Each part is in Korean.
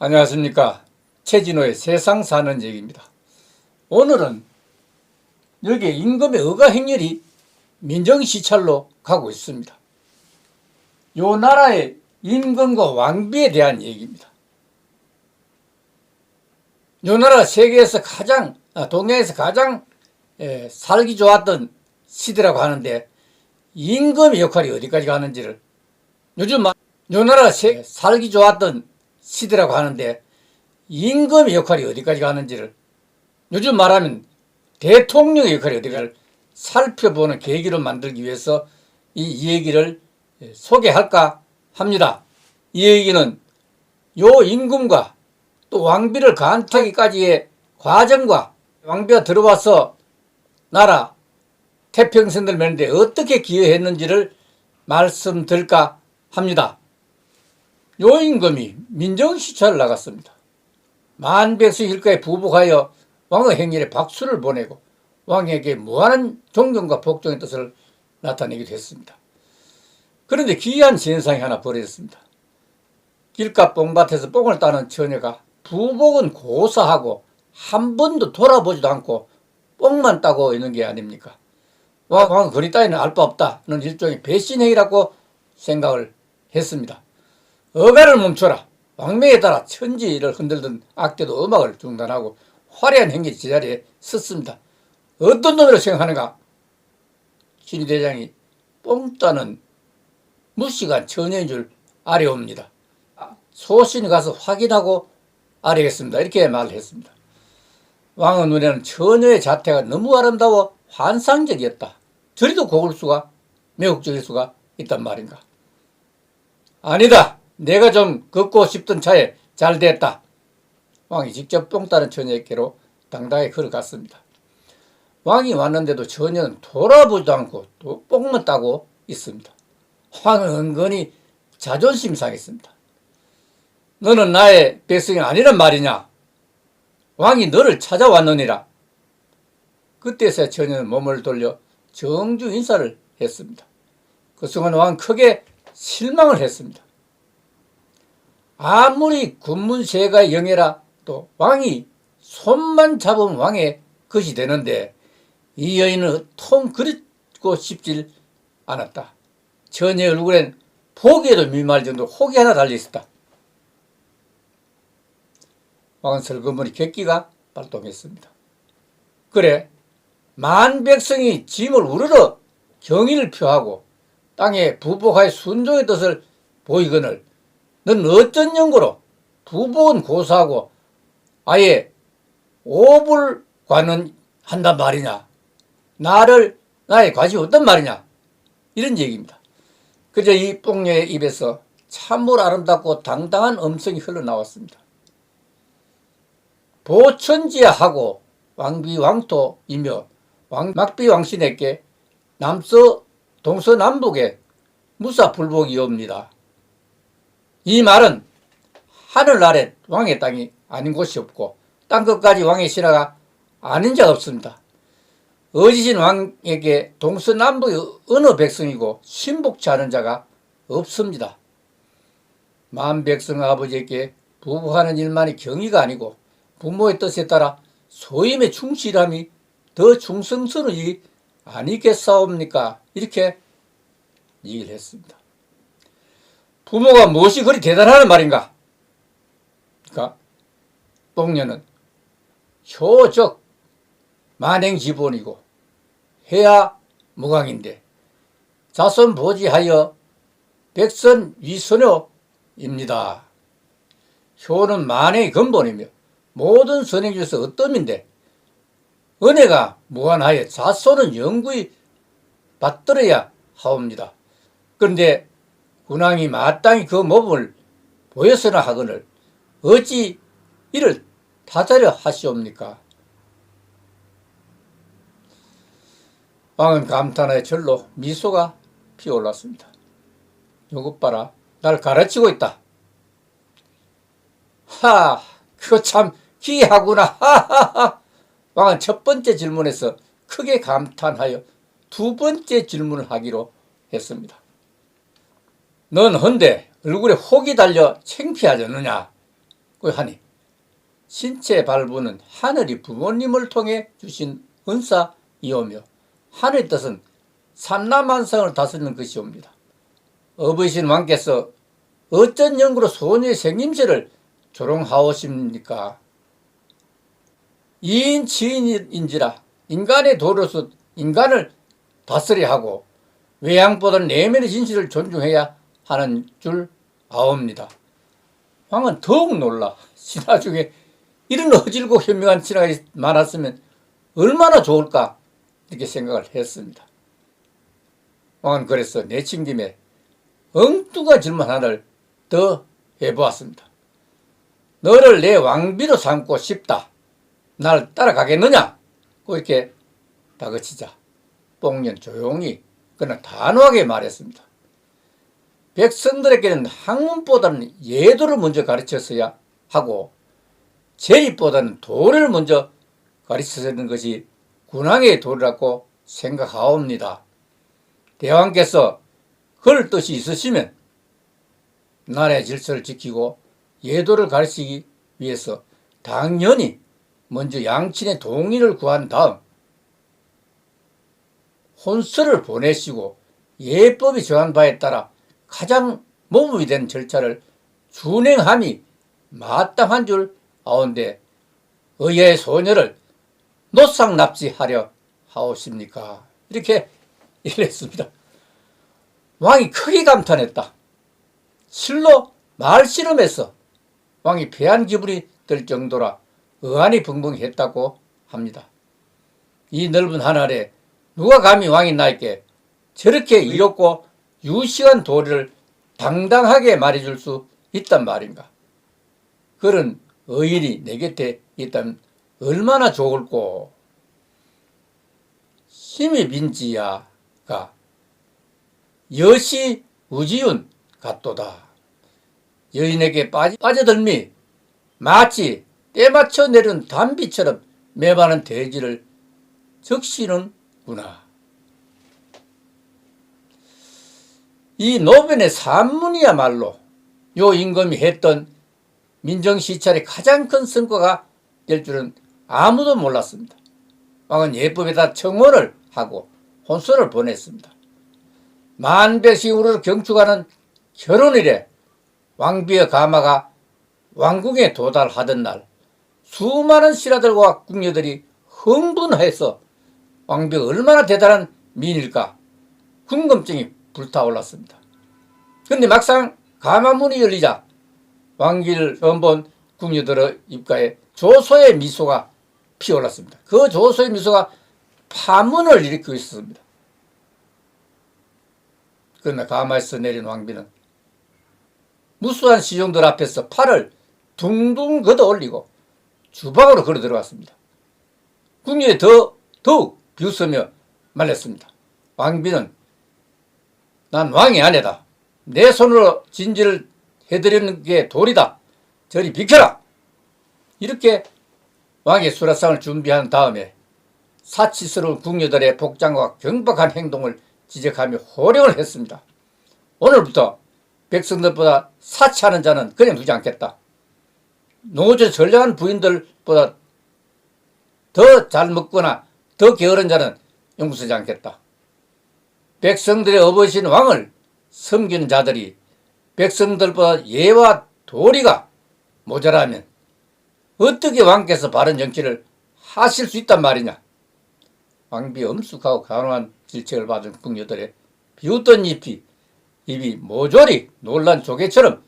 안녕하십니까. 최진호의 세상 사는 얘기입니다. 오늘은 여기 임금의 의가 행렬이 민정시찰로 가고 있습니다. 요 나라의 임금과 왕비에 대한 얘기입니다. 요 나라가 세계에서 가장, 아, 동양에서 가장 에, 살기 좋았던 시대라고 하는데 임금의 역할이 어디까지 가는지를 요즘 마- 요 나라가 세- 살기 좋았던 시대라고 하는데 임금의 역할이 어디까지 가는지를 요즘 말하면 대통령의 역할이 어디까지 살펴보는 계기로 만들기 위해서 이, 이 얘기를 소개할까 합니다. 이 얘기는 요 임금과 또 왕비를 간택하기까지의 과정과 왕비가 들어와서 나라 태평성들 매는데 어떻게 기여했는지를 말씀드릴까 합니다. 요 임금이 민정시찰을 나갔습니다. 만백성 일가에 부복하여 왕의 행렬에 박수를 보내고 왕에게 무한한 존경과 복종의 뜻을 나타내기도 했습니다. 그런데 기이한現상이 하나 벌어졌습니다. 길가 뽕밭에서 뽕을 따는 처녀가 부복은 고사하고 한 번도 돌아보지도 않고 뽕만 따고 있는 게 아닙니까? 왕, 왕은 거리 따위는 알 바 없다는 일종의 배신행위라고 생각을 했습니다. 어가를 멈춰라. 왕명에 따라 천지를 흔들던 악대도 음악을 중단하고 화려한 행기 제자리에 섰습니다. 어떤 놈이라고 생각하는가? 신의대장이 뽕 따는 무시간 처녀인 줄 아려옵니다. 소신이 가서 확인하고 아뢰겠습니다. 이렇게 말을 했습니다. 왕의 눈에는 처녀의 자태가 너무 아름다워 환상적이었다. 저리도 고울 수가 매혹적일 수가 있단 말인가. 아니다. 내가 좀 걷고 싶던 차에 잘 됐다. 왕이 직접 뽕 따는 처녀에게로 당당히 걸어갔습니다. 왕이 왔는데도 처녀는 돌아보지도 않고 또 뽕만 따고 있습니다. 왕은 은근히 자존심 상했습니다. 너는 나의 백성이 아니란 말이냐? 왕이 너를 찾아왔느니라. 그때서야 처녀는 몸을 돌려 정주 인사를 했습니다. 그 순간 왕은 크게 실망을 했습니다. 아무리 군문세가 영예라 또 왕이 손만 잡으면 왕의 것이 되는데 이 여인은 통 그리고 싶질 않았다. 처녀의 얼굴엔 보기에도 미말 정도 혹이 하나 달려 있었다. 왕은 슬그머니 객기가 발동했습니다. 그래 만 백성이 짐을 우르르 경의를 표하고 땅에 부복하여 순종의 뜻을 보이거늘 넌 어쩐 연고로 부복은 고사하고 아예 오불관은 한단 말이냐 나를 나의 관심이 없단 말이냐 이런 얘기입니다. 그저 이 뽕녀의 입에서 참으로 아름답고 당당한 음성이 흘러나왔습니다. 보천지하고 왕비 왕토이며 왕, 막비 왕신에게 남서 동서남북에 무사불복이옵니다. 이 말은 하늘 아래 왕의 땅이 아닌 곳이 없고 땅 끝까지 왕의 신하가 아닌 자가 없습니다. 어지신 왕에게 동서남북의 어느 백성이고 신복치 않은 자가 없습니다. 만 백성 아버지에게 부부하는 일만이 경의가 아니고 부모의 뜻에 따라 소임에 충실함이 더 충성스러운 일이 아니겠사옵니까? 이렇게 얘기를 했습니다. 부모가 무엇이 그리 대단하는 말인가? 그러니까 뽕녀는 효적 만행지본이고 해야 무강인데 자손 보지하여 백선 위선효입니다. 효는 만행의 근본이며 모든 선행 중에서 어떠인데 은혜가 무한하여 자손은 영구히 받들어야 하옵니다. 그런데 군왕이 마땅히 그 모범을 보였으나 하거늘 어찌 이를 타자려 하시옵니까? 왕은 감탄하여 절로 미소가 피어올랐습니다. 요것 봐라. 날 가르치고 있다. 하, 그거 참 기이하구나. 하하하. 왕은 첫 번째 질문에서 크게 감탄하여 두 번째 질문을 하기로 했습니다. 넌 헌데 얼굴에 혹이 달려 창피하지 않느냐? 그 하니 신체 발부는 하늘이 부모님을 통해 주신 은사이오며 하늘의 뜻은 삼남한성을 다스리는 것이옵니다. 어버이신 왕께서 어쩐 연구로 소녀의 생김새를 조롱하오십니까? 이인 지인인지라 인간의 도로서 인간을 다스려야 하고 외양보다는 내면의 진실을 존중해야 하는 줄 아옵니다. 왕은 더욱 놀라 신하 중에 이런 어질고 현명한 신하가 많았으면 얼마나 좋을까 이렇게 생각을 했습니다. 왕은 그래서 내친 김에 엉뚱한 질문 하나를 더 해보았습니다. 너를 내 왕비로 삼고 싶다. 날 따라가겠느냐? 그렇게 다그치자 뽕년 조용히 그러나 단호하게 말했습니다. 백성들에게는 학문보다는 예도를 먼저 가르쳤어야 하고 재리보다는 도를 먼저 가르치는 것이 군왕의 도리라고 생각하옵니다. 대왕께서 그럴 뜻이 있으시면 나라의 질서를 지키고 예도를 가르치기 위해서 당연히 먼저 양친의 동의를 구한 다음 혼서를 보내시고 예법이 정한 바에 따라 가장 모범이 된 절차를 준행함이 마땅한 줄 아온데 의의 소녀를 노상 납치하려 하오십니까? 이렇게 일했습니다. 왕이 크게 감탄했다. 실로 말씨름에서 왕이 패한 기분이 들 정도라 의안이 붕붕했다고 합니다. 이 넓은 하늘에 누가 감히 왕이 나에게 저렇게 이롭고 유시한 도리를 당당하게 말해줄 수 있단 말인가? 그런 의인이 내 곁에 있다면 얼마나 좋을꼬. 힘이 빈지야가 여시 우지윤 같도다. 여인에게 빠지, 빠져들미 마치 때 맞춰 내린 단비처럼 매반은 대지를 적시는구나. 이 노변의 산문이야말로 요 임금이 했던 민정시찰의 가장 큰 성과가 될 줄은 아무도 몰랐습니다. 왕은 예법에다 청원을 하고 혼수를 보냈습니다. 만백姓으로 경축하는 결혼일에 왕비의 가마가 왕궁에 도달하던 날 수많은 신하들과 궁녀들이 흥분해서 왕비가 얼마나 대단한 미인일까 궁금증이 불타올랐습니다. 그런데 막상 가마문이 열리자 왕기를 처음 본 궁녀들의 입가에 조소의 미소가 피어올랐습니다. 그 조소의 미소가 파문을 일으키고 있었습니다. 그러나 가마에서 내린 왕비는 무수한 시종들 앞에서 팔을 둥둥 걷어 올리고 주방으로 걸어 들어갔습니다. 궁녀에 더, 더욱 비웃으며 말했습니다. 왕비는 난 왕이 아니다. 내 손으로 진지를 해드리는 게 도리다. 저리 비켜라! 이렇게 왕의 수라상을 준비한 다음에 사치스러운 궁녀들의 복장과 경박한 행동을 지적하며 호령을 했습니다. 오늘부터 백성들보다 사치하는 자는 그냥 두지 않겠다. 노조 전략한 부인들보다 더 잘 먹거나 더 게으른 자는 용서하지 않겠다. 백성들의 어버이신 왕을 섬기는 자들이 백성들보다 예와 도리가 모자라면 어떻게 왕께서 바른 정치를 하실 수 있단 말이냐. 왕비 엄숙하고 강한 질책을 받은 궁녀들의 비웃던 잎이 입이 모조리 놀란 조개처럼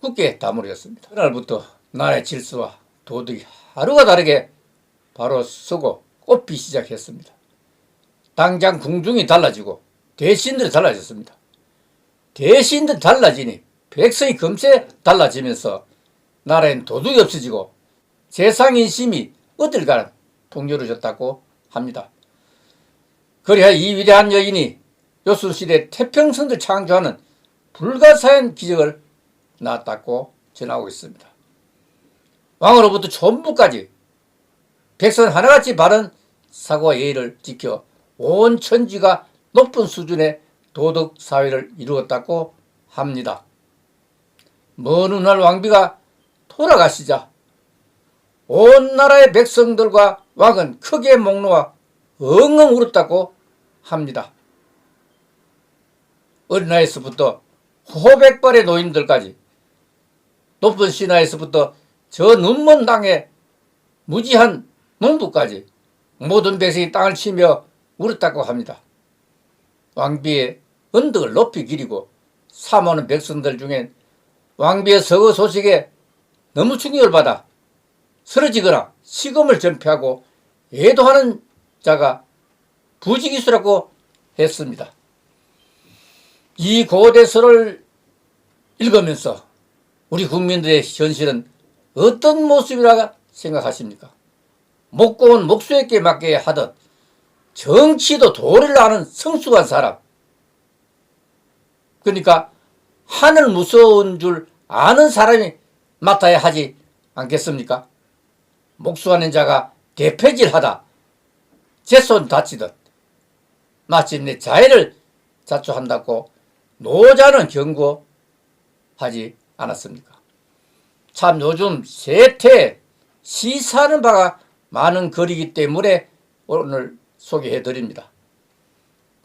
굳게 다물어졌습니다. 그날부터 나라의 질서와 도덕이 하루가 다르게 바로 서고 꼽히 시작했습니다. 당장 궁중이 달라지고 대신들이 달라졌습니다. 대신들이 달라지니 백성이 금세 달라지면서 나라엔 도둑이 없어지고 세상 인심이 어딜 풍요로졌다고 합니다. 그래야 이 위대한 여인이 요술시대 태평성을 창조하는 불가사한 기적을 낳았다고 전하고 있습니다. 왕으로부터 전부까지 백성 하나같이 바른 사고와 예의를 지켜 온 천지가 높은 수준의 도덕 사회를 이루었다고 합니다. 먼 훗날 왕비가 돌아가시자 온 나라의 백성들과 왕은 크게 목 놓아 엉엉 울었다고 합니다. 어린아이에서부터 호백발의 노인들까지 높은 신하에서부터 저 눈먼 땅에 무지한 농부까지 모든 백성이 땅을 치며 울었다고 합니다. 왕비의 언덕을 높이 기리고 사모하는 백성들 중엔 왕비의 서거 소식에 너무 충격을 받아 쓰러지거나 시금을 전폐하고 애도하는 자가 부지기수라고 했습니다. 이 고대서를 읽으면서 우리 국민들의 현실은 어떤 모습이라 생각하십니까? 목공은 목수에게 맞게 하듯 정치도 도리를 아는 성숙한 사람. 그러니까 하늘 무서운 줄 아는 사람이 맡아야 하지 않겠습니까? 목수하는 자가 대패질하다 제 손 다치듯 마침내 자해를 자초한다고 노자는 경고하지 않았습니까? 참 요즘 세태 시사하는 바가 많은 글이기 때문에 오늘 소개해 드립니다.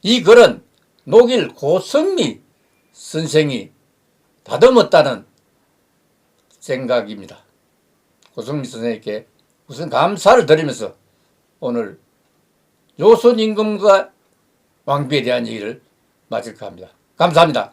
이 글은 녹일 고성미 선생이 다듬었다는 생각입니다. 고성미 선생에게 우선 감사를 드리면서 오늘 요선 임금과 왕비에 대한 얘기를 마칠까 합니다. 감사합니다.